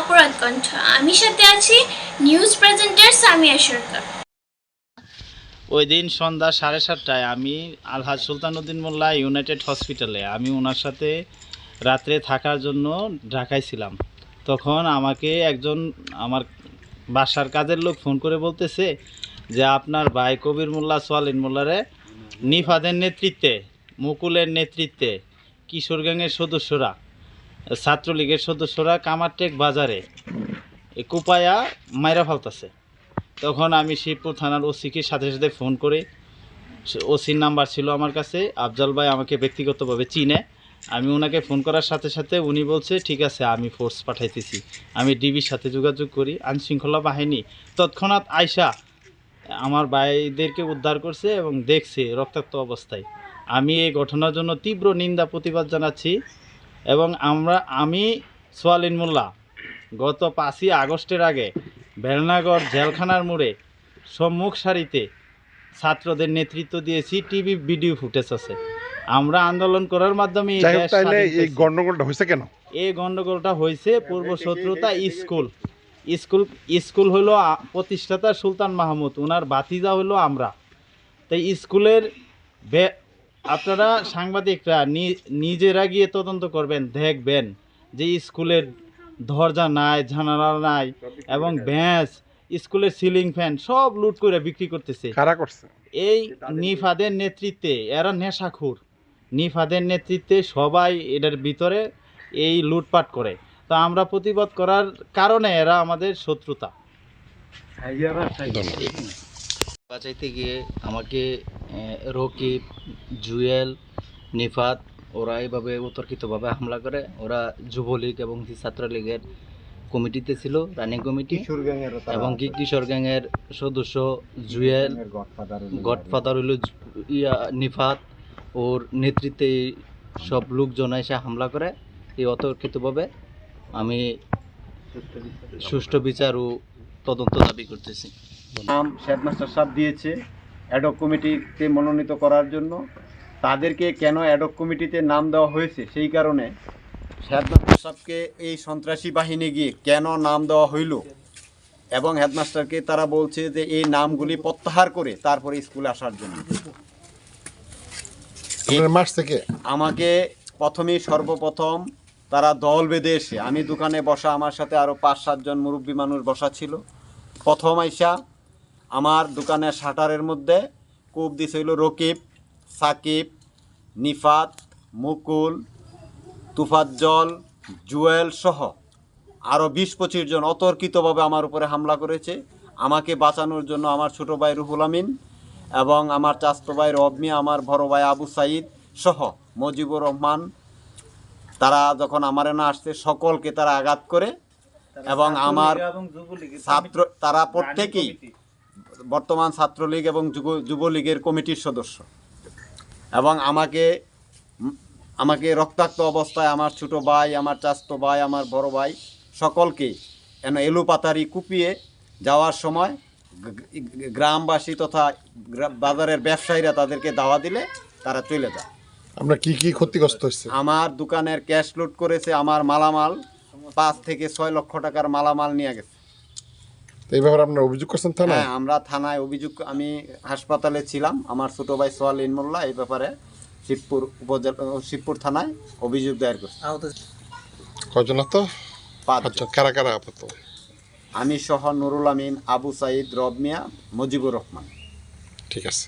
অপরাধ কণ্ঠ। আমি সাথে আছি নিউজ প্রেজেন্টার সামিয়া সরকার। ওই দিন সন্ধ্যা সাড়ে সাতটায় আমি আলহাজ সুলতানুদ্দিন মোল্লা ইউনাইটেড হসপিটালে, আমি ওনার সাথে রাত্রে থাকার জন্য ঢাকায় ছিলাম। তখন আমাকে একজন আমার বাসার কাজের লোক ফোন করে বলতেছে যে, আপনার ভাই কবির মোল্লা, সোয়ালিন মোল্লারে নিফাদের নেতৃত্বে, মুকুলের নেতৃত্বে কিশোর গ্যাংয়ের সদস্যরা ছাত্রলীগের সদস্যরা কামারটেক বাজারে কুপায়া মাইরা ফালতাছে। তখন আমি শিবপুর থানার ওসিকে সাথে সাথে ফোন করে ওসির নাম্বার ছিল আমার কাছে, আফজাল ভাই আমাকে ব্যক্তিগতভাবে চিনে। আমি ওনাকে ফোন করার সাথে সাথে উনি বলছে, ঠিক আছে, আমি ফোর্স পাঠাইতেছি। আমি ডিবির সাথে যোগাযোগ করি, আইনশৃঙ্খলা বাহিনী। তৎক্ষণাৎ আয়সা আমার ভাইদেরকে উদ্ধার করছে এবং দেখছে রক্তাক্ত অবস্থায়। আমি এই ঘটনার জন্য তীব্র নিন্দা, প্রতিবাদ জানাচ্ছি। এবং আমরা আমি সোয়ালিন মোল্লা গত পাঁচই আগস্টের আগে বেলনাগড় জেলখানার মোড়ে সম্মুখ সারিতে ছাত্রদের নেতৃত্ব দিয়েছি টিভি ভিডিও ফুটেজ আছে। আমরা আন্দোলন করার মাধ্যমে এই। গন্ডগোলটা হয়েছে কেন? এই গন্ডগোলটা হয়েছে পূর্ব শত্রুতা স্কুল। স্কুল স্কুল হলো প্রতিষ্ঠাতা সুলতান মাহমুদ ওনার বাতিজা হলো আমরা। তাই স্কুলের আপনারা সাংবাদিকরা নি- নিজেরা গিয়ে তদন্ত করবেন দেখবেন যে স্কুলের দরজা নাই জানালা নাই এবং ব্যাস স্কুলের সিলিং ফ্যান সব লুট করে বিক্রি করতেছে। কারা করছে। এই নিফাদের নেতৃত্বে এরা নেশাখুর। নিফাদের নেতৃত্বে সবাই এটার ভিতরে এই লুটপাট করে। তো আমরা প্রতিবাদ করার কারণে এরা আমাদের শত্রুতা। বাঁচাইতে গিয়ে আমাকে রকিব জুয়েল নিফাত ওরা এইভাবে অতর্কিতভাবে হামলা করে। ওরা যুবলীগ এবং ছাত্রলীগের কমিটিতে ছিল রানিং কমিটি এবং কি কিশোর গ্যাংয়ের সদস্য জুয়েল গডফাদার হইল ইয়া নিফাত ওর নেতৃত্বে সব লোকজন এসে হামলা করে। এই অতর্কিতভাবে আমি সুষ্ঠু বিচার ও তদন্ত দাবি করতেছি। নাম হেডমাস্টার সাহেব দিয়েছে। অ্যাডক কমিটিতে মনোনীত করার জন্য। তাদেরকে কেন অ্যাডক কমিটিতে নাম দেওয়া হয়েছে? সেই কারণে হেডমাস্টার সাহেবকে এই সন্ত্রাসী বাহিনী গিয়ে কেন নাম দেওয়া হইল? এবং হেডমাস্টারকে তারা বলছে যে এই নামগুলি প্রত্যাহার করে তারপরে স্কুলে আসার জন্য। মাস থেকে? আমাকে প্রথমেই সর্বপ্রথম তারা দল বেঁধে এসে আমি দোকানে বসা আমার সাথে আরও পাঁচ সাতজন মুরব্বী মানুষ বসা ছিল। প্রথম আইসা আমার দোকানের শাটারের মধ্যে কূপ দিছিল রকিব সাকিব নিফাত মুকুল তুফাজ্জল জুয়েল সহ আরও বিশ পঁচিশ জন অতর্কিতভাবে আমার উপরে হামলা করেছে। আমাকে বাঁচানোর জন্য আমার ছোট ভাই রুহুল আমিন এবং আমার চাস্তো ভাই রবমি আমার বড় ভাই আবু সাইদ সহ মজিবুর রহমান তারা যখন আমার না আসছে সকলকে তারা আঘাত করে এবং আমার ছাত্র তারা প্রত্যেকেই বর্তমান ছাত্রলীগ এবং যুব- যুবলীগের কমিটির সদস্য। এবং আমাকে আমাকে রক্তাক্ত অবস্থায় আমার ছোট ভাই আমার চাস্তো ভাই আমার বড় ভাই সকলকে এন এলুপাতারি কুপিয়ে যাওয়ার সময় গ্রামবাসী তথা বাজারের ব্যবসায়ীরা তাদেরকে দাওয়া দিলে তারা চলে যায়। আমরা কি কি ক্ষতিগ্রস্ত হচ্ছে আমার দোকানের ক্যাশ লুট করেছে আমার মালামাল পাঁচ থেকে ছয় লক্ষ টাকার মালামাল নিয়ে গেছে। তো এই ব্যাপারে আপনার অভিযোগ করছেন থানায়? হ্যাঁ আমরা থানায় অভিযোগ আমি হাসপাতালে ছিলাম আমার ছোট ভাই সোয়ালিন মোল্লা এই ব্যাপারে শিবপুর উপজেলা শিবপুর থানায় অভিযোগ দায়ের করছি। কজন তো পাঁচ আচ্ছা কারা কারা আপাতত আমি সহ নুরুল আমিন আবু সাইদ রব মিয়া মজিবুর রহমান। ঠিক আছে।